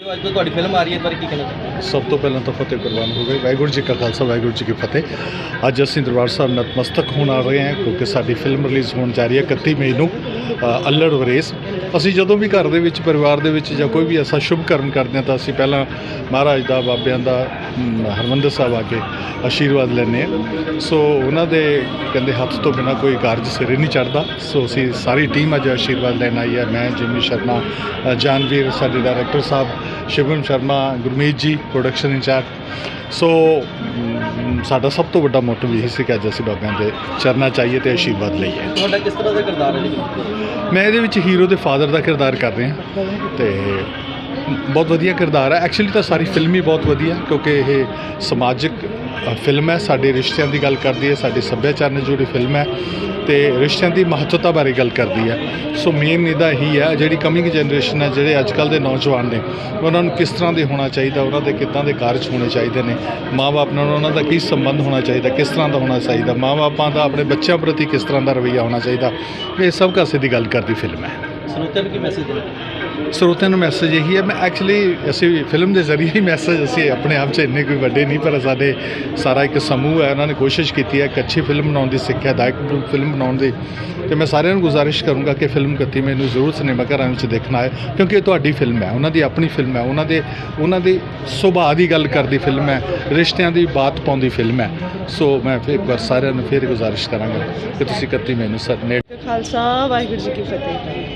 ਜੋ ਅੱਜ ਤੁਹਾਡੀ ਫਿਲਮ ਆ ਰਹੀ ਹੈ ਬਾਰੇ ਕੀ ਕਹਿਣਾ ਚਾਹੁੰਦੇ ਸਭ ਤੋਂ ਪਹਿਲਾਂ ਤਾਂ ਫਤਿਹ ਕੁਰਬਾਨ ਹੋ ਗਈ ਵਾਹਿਗੁਰੂ ਜੀ ਕਾ ਖਾਲਸਾ ਵਾਹਿਗੁਰੂ ਜੀ ਕੀ ਫਤਿਹ। ਅੱਜ ਅਸੀਂ ਦਰਬਾਰ ਸਾਹਿਬ ਨਤਮਸਤਕ ਹੋਣ ਆ ਰਹੇ ਹਾਂ ਕਿਉਂਕਿ ਸਾਡੀ ਫਿਲਮ ਰਿਲੀਜ਼ ਹੋਣ ਜਾ ਰਹੀ ਹੈ 31 ਮਈ ਨੂੰ ਅ, ਅੱਲੜ ਵਰੇਸ। ਅਸੀਂ ਜਦੋਂ ਵੀ ਘਰ ਦੇ ਵਿੱਚ ਪਰਿਵਾਰ ਦੇ ਵਿੱਚ ਜਾਂ ਕੋਈ ਵੀ ਐਸਾ ਸ਼ੁਭ ਕਰਮ ਕਰਦੇ ਹਾਂ ਤਾਂ ਅਸੀਂ ਪਹਿਲਾਂ ਮਹਾਰਾਜ ਦਾ ਬਾਬਿਆਂ ਦਾ ਮ, ਹਰਿਮੰਦਰ ਸਾਹਿਬ ਆ ਕੇ ਆਸ਼ੀਰਵਾਦ ਲੈਂਦੇ ਹਾਂ। ਸੋ ਉਹਨਾਂ ਦੇ ਕਹਿੰਦੇ ਹੱਥ ਤੋਂ ਬਿਨਾ ਕੋਈ ਕਾਰਜ ਸਿਰੇ ਨਹੀਂ ਚੜਦਾ ਸੋ ਅਸੀਂ ਸਾਰੀ ਟੀਮ ਅੱਜ ਆਸ਼ੀਰਵਾਦ ਲੈਣ ਆਈ ਹੈ। ਮੈਂ ਜਿਮੀ ਸ਼ਰਮਾ ਅ, ਜਾਨਵੀਰ ਸਾਡੇ director Sahib Shivam Sharma Gurmeet ji production in charge ਸੋ ਸਾਡਾ ਸਭ ਤੋਂ ਵੱਡਾ ਮੋਟਿਵ ਇਹ ਸੀ ਕਿ ਅੱਜ ਅਸੀਂ ਬਾਬਿਆਂ ਦੇ ਚਰਨਾਂ ਚਾਹੀਏ ਤੇ ਆਸ਼ੀਰਵਾਦ ਲਈਏ। ਤੁਹਾਡਾ ਕਿਸ ਤਰ੍ਹਾਂ ਦਾ ਕਿਰਦਾਰ ਹੈ ਜੀ? ਮੈਂ ਇਹਦੇ ਵਿੱਚ ਹੀਰੋ ਦੇ ਫਾਦਰ ਦਾ ਕਿਰਦਾਰ ਕਰ ਰਿਹਾ। ਤੇ ਬਹੁਤ ਵਧੀਆ ਕਿਰਦਾਰ ਹੈ। ਐਕਚੁਅਲੀ ਤਾਂ ਸਾਰੀ ਫਿਲਮ ਹੀ ਬਹੁਤ ਵਧੀਆ ਕਿਉਂਕਿ ਇਹ ਸਮਾਜਿਕ ਫਿਲਮ ਹੈ। ਸਾਡੇ ਰਿਸ਼ਤਿਆਂ ਦੀ ਗੱਲ ਕਰਦੀ ਹੈ ਸਾਡੇ ਸੱਭਿਆਚਾਰ ਨਾਲ ਜੁੜੀ ਫਿਲਮ ਹੈ। ਤੇ ਰਿਸ਼ਤਿਆਂ ਦੀ ਮਹੱਤਤਾ ਬਾਰੇ ਗੱਲ ਕਰਦੀ ਹੈ। ਸੋ ਮੇਨ ਇਹਦਾ ਹੀ ਹੈ, ਜਿਹੜੀ ਕਮਿੰਗ ਜਨਰੇਸ਼ਨ ਹੈ, ਜਿਹੜੇ ਅੱਜ ਕੱਲ ਦੇ ਨੌਜਵਾਨ ਨੇ, ਉਹਨਾਂ ਨੂੰ ਕਿਸ ਤਰ੍ਹਾਂ ਦੇ ਹੋਣਾ ਚਾਹੀਦਾ, ਉਹਨਾਂ ਦੇ ਕਿੱਦਾਂ ਦੇ ਕਾਰਜ ਹੋਣੇ ਚਾਹੀਦੇ ਨੇ? ਮਾਪੇ ਨਾਲ ਉਹਨਾਂ ਦਾ ਕੀ ਸੰਬੰਧ ਹੋਣਾ ਚਾਹੀਦਾ, ਕਿਸ ਤਰ੍ਹਾਂ ਦਾ ਹੋਣਾ ਚਾਹੀਦਾ? ਮਾਪਿਆਂ ਦਾ, ਆਪਣੇ ਬੱਚਿਆਂ ਪ੍ਰਤੀ ਕਿਸ ਤਰ੍ਹਾਂ ਦਾ ਰਵੱਈਆ ਹੋਣਾ ਚਾਹੀਦਾ? ਇਹ ਸਭ ਕਾਸੇ ਦੀ ਗੱਲ ਕਰਦੀ ਫਿਲਮ ਹੈ। ਸਰੋਤਿਆਂ ਕੀ ਮੈਸੇਜ ਦੇਣਾ ਸਰੋਤਿਆਂ ਨੂੰ ਮੈਸੇਜ ਇਹੀ ਹੈ, ਮੈਂ ਐਕਚੁਅਲੀ ਅਸੀਂ ਫਿਲਮ ਦੇ ਜ਼ਰੀਏ ਹੀ ਮੈਸੇਜ ਅਸੀਂ ਆਪਣੇ ਆਪ 'ਚ ਇੰਨੇ ਕੋਈ ਵੱਡੇ ਨਹੀਂ, ਪਰ ਸਾਡੇ ਸਾਰਾ ਇੱਕ ਸਮੂਹ ਹੈ, ਉਹਨਾਂ ਨੇ ਕੋਸ਼ਿਸ਼ ਕੀਤੀ ਹੈ ਇੱਕ ਅੱਛੀ ਫਿਲਮ ਬਣਾਉਣ ਦੀ ਸਿੱਖਿਆ, ਦਾਇਕ ਫਿਲਮ ਬਣਾਉਣ ਦੀ। ਤੇ ਮੈਂ ਸਾਰਿਆਂ ਨੂੰ ਗੁਜ਼ਾਰਿਸ਼ ਕਰੂੰਗਾ ਕਿ ਫਿਲਮ ਕੱਤੀ ਮੈਨੂੰ ਜ਼ਰੂਰ ਸਿਨੇਮਾ ਘਰਾਂ ਵਿੱਚ ਦੇਖਣਾ ਹੈ, ਕਿਉਂਕਿ ਇਹ ਤੁਹਾਡੀ ਫਿਲਮ ਹੈ, ਉਹਨਾਂ ਦੀ ਆਪਣੀ ਫਿਲਮ ਹੈ, ਉਹਨਾਂ ਦੇ ਉਹਨਾਂ ਦੇ ਸੁਭਾਅ ਦੀ ਗੱਲ ਕਰਦੀ ਫਿਲਮ ਹੈ, ਰਿਸ਼ਤਿਆਂ ਦੀ ਬਾਤ ਪਾਉਂਦੀ ਫਿਲਮ ਹੈ। ਸੋ ਮੈਂ ਫਿਰ ਇੱਕ ਵਾਰ ਸਾਰਿਆਂ ਨੂੰ ਫਿਰ ਗੁਜ਼ਾਰਿਸ਼ ਕਰਾਂਗਾ ਕਿ ਤੁਸੀਂ ਕੱਤੀ ਮੈਨੂੰ ਸਰ ਨੇ ਖਾਲਸਾ, ਵਾਹਿਗੁਰੂ ਜੀ ਕੀ ਫਤਿਹ।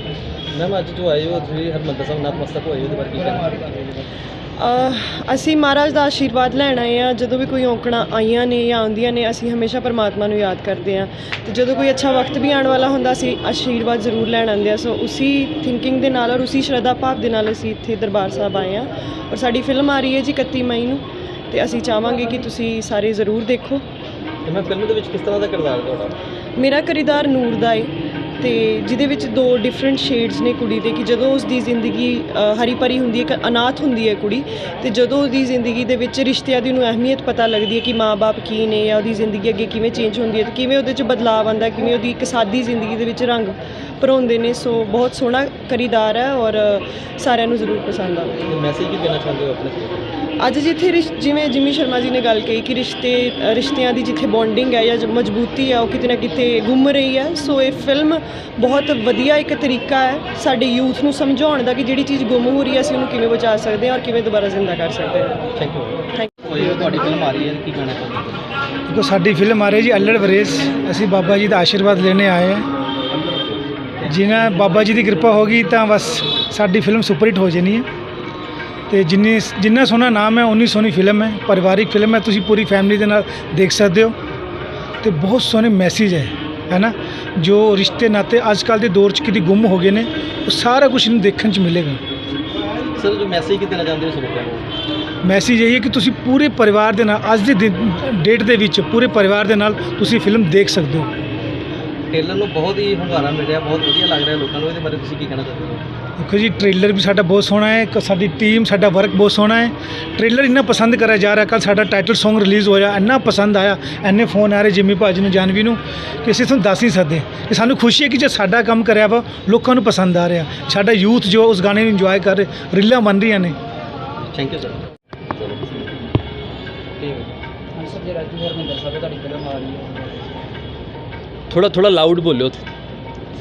ਮੈਮ ਅੱਜ ਜੋ ਆਏ ਹੋ ਤੁਸੀਂ ਹਰਮੰਦਰ ਸਾਹਿਬ ਨਤਮਸਤਕ ਹੋਏ ਹੋ ਉਹਦੇ ਬਾਰੇ ਕੀ ਕਹਿਣਾ ਅਹ ਅਸੀਂ ਮਹਾਰਾਜ ਦਾ ਆਸ਼ੀਰਵਾਦ ਲੈਣ ਆਏ ਆ ਜਦੋਂ ਵੀ ਕੋਈ ਔਕੜਾਂ ਆਈਆਂ ਨੇ ਜਾਂ ਆਉਂਦੀਆਂ ਨੇ ਅਸੀਂ ਹਮੇਸ਼ਾ ਪਰਮਾਤਮਾ ਨੂੰ ਯਾਦ ਕਰਦੇ ਆ ਤੇ ਜਦੋਂ ਕੋਈ ਅੱਛਾ ਵਕਤ ਵੀ ਆਉਣ ਵਾਲਾ ਹੁੰਦਾ ਅਸੀਂ ਆਸ਼ੀਰਵਾਦ ਜ਼ਰੂਰ ਲੈਣ ਆਉਂਦੇ ਆ ਸੋ ਉਸੀ ਥਿੰਕਿੰਗ ਦੇ ਨਾਲ ਔਰ ਉਸੀ ਸ਼ਰਧਾ ਭਾਵ ਦੇ ਨਾਲ ਅਸੀਂ ਇੱਥੇ ਦਰਬਾਰ ਸਾਹਿਬ ਆਏ ਆ ਔਰ ਸਾਡੀ ਫਿਲਮ ਆ ਰਹੀ ਹੈ ਜੀ 31 ਮਈ ਨੂੰ। ਤੇ ਅਸੀਂ ਚਾਹਾਂਗੇ ਕਿ ਤੁਸੀਂ ਸਾਰੇ ਜ਼ਰੂਰ ਦੇਖੋ। ਤੇ ਮੈਂ ਫਿਲਮ ਦੇ ਵਿੱਚ ਕਿਸ ਤਰ੍ਹਾਂ ਦਾ ਕਿਰਦਾਰ ਤੁਹਾਡਾ? ਮੇਰਾ ਕਿਰਦਾਰ ਨੂਰ ਦਾ ਏ। ਤੇ ਜਿਹਦੇ ਵਿੱਚ ਦੋ ਡਿਫਰੈਂਟ ਸ਼ੇਡਸ ਨੇ ਕੁੜੀ ਦੇ ਕਿ ਜਦੋਂ ਉਸ ਦੀ ਜ਼ਿੰਦਗੀ ਹਰੀ ਭਰੀ ਹੁੰਦੀ ਹੈ ਇੱਕ ਅਨਾਥ ਹੁੰਦੀ ਹੈ ਕੁੜੀ ਤੇ ਜਦੋਂ ਉਹਦੀ ਜ਼ਿੰਦਗੀ ਦੇ ਵਿੱਚ ਰਿਸ਼ਤਿਆਂ ਦੀ ਨੂੰ ਅਹਿਮੀਅਤ ਪਤਾ ਲੱਗਦੀ ਹੈ ਕਿ ਮਾਪੇ ਕੀ ਨੇ ਜਾਂ ਉਹਦੀ ਜ਼ਿੰਦਗੀ ਅੱਗੇ ਕਿਵੇਂ ਚੇਂਜ ਹੁੰਦੀ ਹੈ ਤੇ ਕਿਵੇਂ ਉਹਦੇ 'ਚ ਬਦਲਾਅ ਆਉਂਦਾ ਕਿਵੇਂ ਉਹਦੀ ਇੱਕ ਸਾਦੀ ਜ਼ਿੰਦਗੀ ਦੇ ਵਿੱਚ ਰੰਗ ਭਰੋਂਦੇ ਨੇ ਸੋ ਬਹੁਤ ਸੋਹਣਾ ਕਿਰਦਾਰ ਹੈ ਔਰ ਸਾਰਿਆਂ ਨੂੰ ਜ਼ਰੂਰ ਪਸੰਦ ਆਵੇਗਾ ਤੇ ਮੈਸੇਜ ਕੀ ਦੇਣਾ ਚਾਹੁੰਦੇ ਹੋ ਆਪਣੇ ਅੱਜ ਜਿੱਥੇ ਜਿਵੇਂ ਜਿਮੀ ਸ਼ਰਮਾ ਜੀ ਨੇ ਗੱਲ ਕਹੀ ਕਿ ਰਿਸ਼ਤੇ ਰਿਸ਼ਤਿਆਂ ਦੀ ਜਿੱਥੇ ਬੌਂਡਿੰਗ ਹੈ ਜਾਂ ਜੋ ਮਜ਼ਬੂਤੀ ਹੈ ਉਹ ਕਿਤੇ ਨਾ ਕਿਤੇ ਗੁੰਮ ਰਹੀ ਹੈ ਸੋ ਇਹ ਫਿਲਮ ਬਹੁਤ ਵਧੀਆ ਇੱਕ ਤਰੀਕਾ ਹੈ ਸਾਡੇ ਯੂਥ ਨੂੰ ਸਮਝਾਉਣ ਦਾ ਕਿ ਜਿਹੜੀ ਚੀਜ਼ ਗੁੰਮ ਹੋ ਰਹੀ ਹੈ ਅਸੀਂ ਉਹਨੂੰ ਕਿਵੇਂ ਬਚਾ ਸਕਦੇ ਹਾਂ ਔਰ ਕਿਵੇਂ ਦੁਬਾਰਾ ਜ਼ਿੰਦਾ ਕਰ ਸਕਦੇ ਹਾਂ। ਥੈਂਕ ਯੂ ਥੈਂਕ ਹੋ ਤੁਹਾਡੀ ਫਿਲਮ ਆ ਰਹੀ ਹੈ ਕੀ ਕਹਿਣਾ ਚਾਹੁੰਦੇ ਹੋ ਦੇਖੋ ਸਾਡੀ ਫਿਲਮ ਆ ਰਹੀ ਜੀ ਅਲੜ ਵਰੇਸ। ਅਸੀਂ ਬਾਬਾ ਜੀ ਦਾ ਆਸ਼ੀਰਵਾਦ ਲੈਣੇ ਆਏ ਹਾਂ। ਜਿਨ੍ਹਾਂ ਬਾਬਾ ਜੀ ਦੀ ਕਿਰਪਾ ਹੋ ਗਈ ਤਾਂ ਬਸ ਸਾਡੀ ਫਿਲਮ ਸੁਪਰ ਹਿੱਟ ਹੋ ਜਾਣੀ ਹੈ। ਤੇ ਜਿੰਨੀ ਜਿੰਨਾ ਸੋਹਣਾ ਨਾਮ ਹੈ ਉਨੀ ਸੋਹਣੀ ਫਿਲਮ ਹੈ। ਪਰਿਵਾਰਿਕ ਫਿਲਮ ਹੈ ਤੁਸੀਂ ਪੂਰੀ ਫੈਮਿਲੀ ਦੇ ਨਾਲ ਦੇਖ ਸਕਦੇ ਹੋ। ਤੇ ਬਹੁਤ ਸੋਹਣੇ ਮੈਸੇਜ ਹੈ। ਹੈ ਨਾ ਜੋ ਰਿਸ਼ਤੇ ਨਾਤੇ ਅੱਜ ਕੱਲ੍ਹ ਦੇ ਦੌਰ 'ਚ ਕਿਤੇ ਗੁੰਮ ਹੋ ਗਏ ਨੇ ਉਹ ਸਾਰਾ ਕੁਝ ਇਹਨੂੰ ਦੇਖਣ 'ਚ ਮਿਲੇਗਾ। ਸਰ ਜੋ ਮੈਸੇਜ ਕੀ ਦੇਣਾ ਚਾਹੁੰਦੇ ਹੋ ਸਰੋਤਿਆਂ ਨੂੰ ਮੈਸੇਜ ਇਹ ਹੈ ਕਿ ਤੁਸੀਂ ਪੂਰੇ ਪਰਿਵਾਰ ਦੇ ਨਾਲ ਅੱਜ ਦੇ ਡੇਟ ਦੇ ਵਿੱਚ ਪੂਰੇ ਪਰਿਵਾਰ ਦੇ ਨਾਲ ਤੁਸੀਂ ਫਿਲਮ ਦੇਖ ਸਕਦੇ ਹੋ। ਟ੍ਰੇਲਰ ਨੂੰ ਬਹੁਤ ਹੀ ਹੁੰਗਾਰਾ ਮਿਲ ਰਿਹਾ ਬਹੁਤ ਵਧੀਆ ਲੱਗ ਰਿਹਾ ਲੋਕਾਂ ਨੂੰ ਇਹਦੇ ਬਾਰੇ ਤੁਸੀਂ ਕੀ ਕਹਿਣਾ ਚਾਹੁੰਦੇ ਹੋ ਦੇਖੋ ਜੀ ਟ੍ਰੇਲਰ ਵੀ ਸਾਡਾ ਬਹੁਤ ਸੋਹਣਾ ਹੈ ਕ- ਸਾਡੀ ਟੀਮ ਸਾਡਾ ਵਰਕ ਬਹੁਤ ਸੋਹਣਾ ਹੈ। ਟ੍ਰੇਲਰ ਇੰਨਾ ਪਸੰਦ ਕਰਿਆ ਜਾ ਰਿਹਾ ਕੱਲ ਸਾਡਾ ਟਾਈਟਲ Song ਰਿਲੀਜ਼ ਹੋਇਆ ਇੰਨਾ ਪਸੰਦ ਆਇਆ ਇੰਨੇ ਫੋਨ ਆ ਰਹੇ ਜਿੰਮੀ ਭਾਜੀ ਨੂੰ ਜਾਨਵੀ ਨੂੰ ਕਿ ਅਸੀਂ ਤੁਹਾਨੂੰ ਦੱਸ ਨਹੀਂ ਸਕਦੇ। ਕਿ ਸਾਨੂੰ ਖੁਸ਼ੀ ਹੈ ਕਿ ਜੇ ਸਾਡਾ ਕੰਮ ਕਰਿਆ ਵਾ ਲੋਕਾਂ ਨੂੰ ਪਸੰਦ ਆ ਰਿਹਾ। ਸਾਡਾ ਯੂਥ ਜੋ ਉਸ ਗਾਣੇ ਨੂੰ ਇੰਜੋਏ ਕਰ ਰਿਹਾ ਰੀਲਾਂ ਬਣ ਰਹੀਆਂ ਨੇ। ਥੈਂਕ ਯੂ ਸਰ ਠੀਕ ਹੈ। ਥੋੜਾ ਥੋੜਾ ਲਾਊਡ ਬੋਲਿਓ ਅੱਜ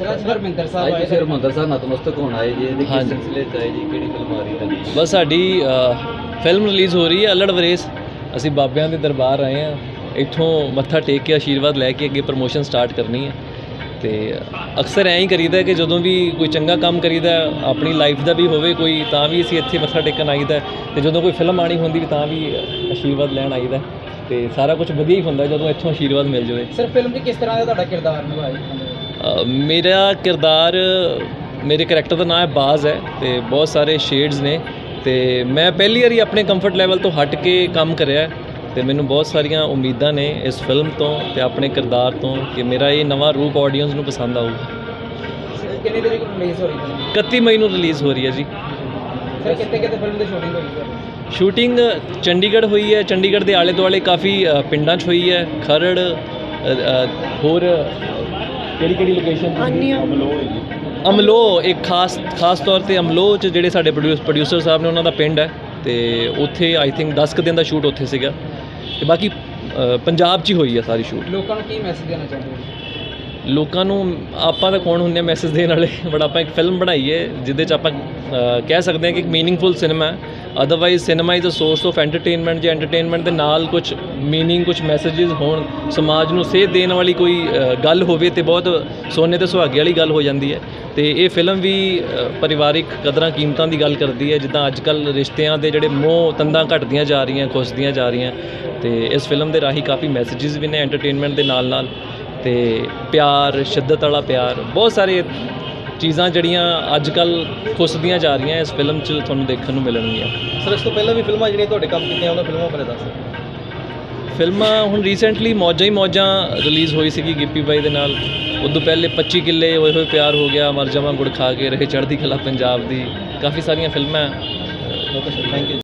ਤੁਸੀਂ ਹਰਮੰਦਰ ਸਾਹਿਬ ਨਤਮਸਤਕ ਹੋਣ ਆਏ ਜੀ। ਇਹਦੇ ਕਿਸ ਹਾਂਜੀ। ਸਿਲਸਿਲੇ ਚ ਆਏ ਜੀ ਕਿਹੜੀ ਫਿਲਮ ਆ ਰਹੀ ਹੈ ਬਸ ਸਾਡੀ ਫਿਲਮ ਰਿਲੀਜ਼ ਹੋ ਰਹੀ ਹੈ ਅਲੜ ਵਰੇਸ। ਅਸੀਂ ਬਾਬਿਆਂ ਦੇ ਦਰਬਾਰ ਆਏ ਆ ਇੱਥੋਂ ਮੱਥਾ ਟੇਕ ਕੇ ਆਸ਼ੀਰਵਾਦ ਲੈ ਕੇ ਅੱਗੇ ਪ੍ਰਮੋਸ਼ਨ ਸਟਾਰਟ ਕਰਨੀ ਹੈ। ਤੇ ਅਕਸਰ ਐਂ ਹੀ ਕਰੀਦਾ ਕਿ ਜਦੋਂ ਵੀ ਕੋਈ ਚੰਗਾ ਕੰਮ ਕਰੀਦਾ ਆਪਣੀ ਲਾਈਫ ਦਾ ਵੀ ਹੋਵੇ ਕੋਈ ਤਾਂ ਵੀ ਅਸੀਂ ਇੱਥੇ ਮੱਥਾ ਟੇਕਣ ਆਈਦਾ ਤੇ ਜਦੋਂ ਕੋਈ ਫਿਲਮ ਆਣੀ ਹੁੰਦੀ ਵੀ ਤਾਂ ਵੀ ਆਸ਼ੀਰਵਾਦ ਲੈਣ ਆਈਦਾ ਤੇ ਸਾਰਾ ਕੁਝ ਵਧੀਆ ਹੀ ਹੁੰਦਾ ਜਦੋਂ ਇੱਥੋਂ ਆਸ਼ੀਰਵਾਦ ਮਿਲ ਜਾਵੇ। ਸਰ ਫਿਲਮ 'ਚ ਕਿਸ ਤਰ੍ਹਾਂ ਦਾ ਤੁਹਾਡਾ ਕਿਰਦਾਰ ਨਿਭਾਇਆ ਅ, ਮੇਰਾ ਕਿਰਦਾਰ ਮੇਰੇ ਕਰੈਕਟਰ ਦਾ ਨਾਮ ਹੈ ਬਾਜ਼ ਹੈ ਤੇ ਬਹੁਤ ਸਾਰੇ ਸ਼ੇਡਸ ਨੇ ਤੇ ਮੈਂ ਪਹਿਲੀ ਵਾਰੀ ਆਪਣੇ ਕੰਫਰਟ ਲੈਵਲ ਤੋਂ ਹਟ ਕੇ ਕੰਮ ਕਰਿਆ ਹੈ ਤੇ ਮੈਨੂੰ ਬਹੁਤ ਸਾਰੀਆਂ ਉਮੀਦਾਂ ਨੇ ਇਸ ਫਿਲਮ ਤੋਂ ਤੇ ਆਪਣੇ ਕਿਰਦਾਰ ਤੋਂ ਕਿ ਮੇਰਾ ਇਹ ਨਵਾਂ ਰੂਪ ਆਡੀਅנס ਨੂੰ ਪਸੰਦ ਆਊਗਾ। ਕਿੰਨੀ ਤਰੀਕ ਨੂੰ ਰਿਲੀਜ਼ ਹੋ ਰਹੀ ਹੈ? 31 ਮਈ ਨੂੰ ਰਿਲੀਜ਼ ਹੋ ਰਹੀ ਹੈ ਜੀ। ਸਰ ਕਿੱਥੇ ਕਿੱਥੇ ਫਿਲਮ ਦੀ ਸ਼ੂਟਿੰਗ ਹੋਈ ਹੈ? ਸ਼ੂਟਿੰਗ ਚੰਡੀਗੜ੍ਹ ਹੋਈ ਹੈ ਚੰਡੀਗੜ੍ਹ ਦੇ ਆਲੇ ਦੁਆਲੇ ਕਾਫੀ ਅ, ਪਿੰਡਾਂ 'ਚ ਹੋਈ ਹੈ ਖਰੜ ਅ, ਅ, ਹੋਰ ਕਿਹੜੀ ਕਿਹੜੀ ਲੋਕੇਸ਼ਨ ਆਨੀਆਂ। ਹੈ ਅਮਲੋ ਇੱਕ ਖਾਸ ਖਾਸ ਤੌਰ ਤੇ ਅਮਲੋ ਚ ਜਿਹੜੇ ਸਾਡੇ ਪ੍ਰੋਡਿਊਸਰ ਸਾਹਿਬ ਨੇ ਉਹਨਾਂ ਦਾ ਪਿੰਡ ਹੈ ਤੇ ਉੱਥੇ ਆਈ ਥਿੰਕ 10 ਕੁ ਦਿਨ ਦਾ ਸ਼ੂਟ ਉੱਥੇ ਸੀਗਾ ਤੇ ਬਾਕੀ ਅ, ਪੰਜਾਬ 'ਚ ਹੀ ਹੋਈ ਆ ਸਾਰੀ ਸ਼ੂਟ ਲੋਕਾਂ ਨੂੰ ਕੀ ਮੈਸੇਜ ਦੇਣਾ ਚਾਹੁੰਦੇ ਹੋ? ਲੋਕਾਂ ਨੂੰ ਆਪਾਂ ਤਾਂ ਕੌਣ ਹੁੰਨੇ ਮੈਸੇਜ ਦੇਣ ਵਾਲੇ? ਬਟ ਆਪਾਂ ਇੱਕ ਫਿਲਮ ਬਣਾਈਏ, ਜਿਹਦੇ ਚ ਆਪਾਂ ਕਹਿ ਸਕਦੇ ਹਾਂ ਕਿ ਇੱਕ ਮੀਨਿੰਗਫੁਲ ਸਿਨੇਮਾ ਹੈ। Otherwise cinema is uh source of entertainment ਜੇ ਐਂਟਰਟੇਨਮੈਂਟ ਦੇ ਨਾਲ ਕੁਝ ਮੀਨਿੰਗ ਕੁਝ ਮੈਸੇजेस ਹੋਣ, ਸਮਾਜ ਨੂੰ ਸੇਧ ਦੇਣ ਵਾਲੀ ਕੋਈ ਗੱਲ ਹੋਵੇ ਤੇ ਬਹੁਤ ਸੋਨੇ ਤੇ ਸੁਹਾਗੇ ਵਾਲੀ ਗੱਲ ਹੋ ਜਾਂਦੀ ਹੈ। ਤੇ ਇਹ ਫਿਲਮ ਵੀ ਪਰਿਵਾਰਿਕ ਕਦਰਾਂ ਕੀਮਤਾਂ ਦੀ ਗੱਲ ਕਰਦੀ ਹੈ, ਜਿੱਦਾਂ ਅੱਜ ਕੱਲ ਰਿਸ਼ਤਿਆਂ ਦੇ ਜਿਹੜੇ ਮੋਹ ਤੰਦਾਂ ਘਟਦੀਆਂ ਜਾ ਰਹੀਆਂ, ਖੁਸਦੀਆਂ ਜਾ ਰਹੀਆਂ। ਤੇ ਇਸ ਫਿਲਮ ਦੇ ਰਾਹੀਂ ਕਾਫੀ ਮੈਸੇजेस ਵੀ ਨੇ ਐਂਟਰਟੇਨਮੈਂਟ ਦੇ ਨਾਲ ਨਾਲ ਤੇ ਪਿਆਰ ਸ਼ਿੱਦਤ ਵਾਲਾ ਪਿਆਰ ਬਹੁਤ ਸਾਰੇ ਚੀਜ਼ਾਂ ਜਿਹੜੀਆਂ ਅੱਜ ਕੱਲ ਖੁੱਸਦੀਆਂ ਜਾ ਰਹੀਆਂ ਇਸ ਫਿਲਮ 'ਚ ਤੁਹਾਨੂੰ ਦੇਖਣ ਨੂੰ ਮਿਲਣਗੀਆਂ। ਸਰ ਇਸ ਤੋਂ ਪਹਿਲਾਂ ਵੀ ਫਿਲਮਾਂ ਜਿਹੜੀਆਂ ਤੁਹਾਡੇ ਕੰਮ ਕੀਤੀਆਂ ਉਹਨਾਂ ਫਿਲਮਾਂ ਬਾਰੇ ਦੱਸੋ ਫਿਲਮਾਂ ਹੁਣ ਰੀਸੈਂਟਲੀ ਮੌਜਾਂ ਹੀ ਮੌਜਾਂ ਰਿਲੀਜ਼ ਹੋਈ ਸੀਗੀ ਗਿੱਪੀ ਬਾਈ ਦੇ ਨਾਲ। ਉਦੋਂ ਪਹਿਲੇ 25 ਕਿੱਲੇ ਹੋਏ ਹੋਏ ਪਿਆਰ ਹੋ ਗਿਆ ਮਰ ਜਾਵਾਂ ਗੁੜ ਖਾ ਕੇ ਰਹੇ ਚੜ੍ਹਦੀ ਕਲਾ ਪੰਜਾਬ ਦੀ। ਕਾਫੀ ਸਾਰੀਆਂ ਫਿਲਮਾਂ। Okay sir thank you